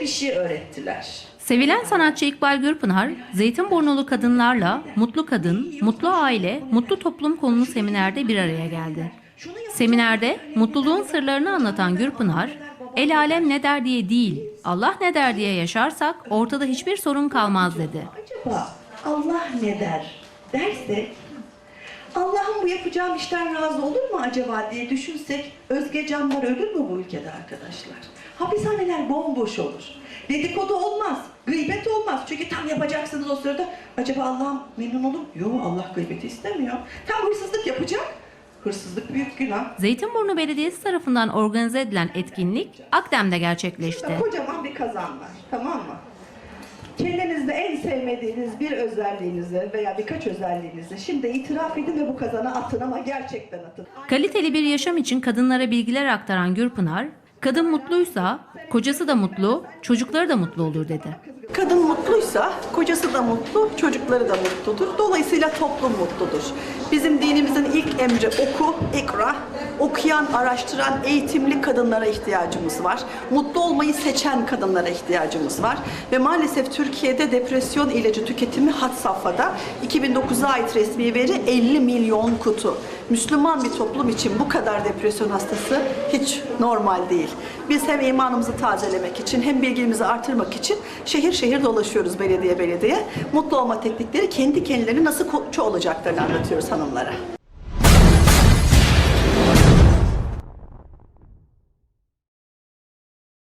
bir şey öğrettiler. Sevilen sanatçı İkbal Gürpınar, Zeytinburnulu kadınlarla Mutlu Kadın, Mutlu Aile, Mutlu Toplum konulu seminerde bir araya geldi. Seminerde mutluluğun sırlarını anlatan Gürpınar, el alem ne der diye değil, Allah ne der diye yaşarsak ortada hiçbir sorun kalmaz dedi. Acaba Allah ne der dersek Allah'ın bu yapacağım işten razı olur mu acaba diye düşünsek Özge Canlar ölür mü bu ülkede arkadaşlar? Hapishaneler bomboş olur. Dedikodu olmaz, gıybet olmaz. Çünkü tam yapacaksınız o sırada. Acaba Allah memnun olur mu? Yok Allah gıybeti istemiyor. Tam hırsızlık yapacak. Hırsızlık büyük günah. Zeytinburnu Belediyesi tarafından organize edilen etkinlik Akdem'de gerçekleşti. Burada kocaman bir kazan var. Tamam mı? Kendinizde en sevmediğiniz bir özelliğinizi veya birkaç özelliğinizi şimdi itiraf edin ve bu kazana atın ama gerçekten atın. Kaliteli bir yaşam için kadınlara bilgiler aktaran Gürpınar, kadın mutluysa kocası da mutlu, çocukları da mutlu olur dedi. Kadın mutluysa kocası da mutlu, çocukları da mutludur. Dolayısıyla toplum mutludur. Bizim dinimizin ilk emri oku, ikra. Okuyan, araştıran, eğitimli kadınlara ihtiyacımız var. Mutlu olmayı seçen kadınlara ihtiyacımız var. Ve maalesef Türkiye'de depresyon ilacı tüketimi had safhada. 2009'a ait resmi veri 50 milyon kutu. Müslüman bir toplum için bu kadar depresyon hastası hiç normal değil. Biz hem imanımızı tazelemek için hem bilgimizi artırmak için şehir şehir dolaşıyoruz belediye belediye. Mutlu olma teknikleri kendi kendilerine nasıl koçu olacaklarını anlatıyoruz hanımlara.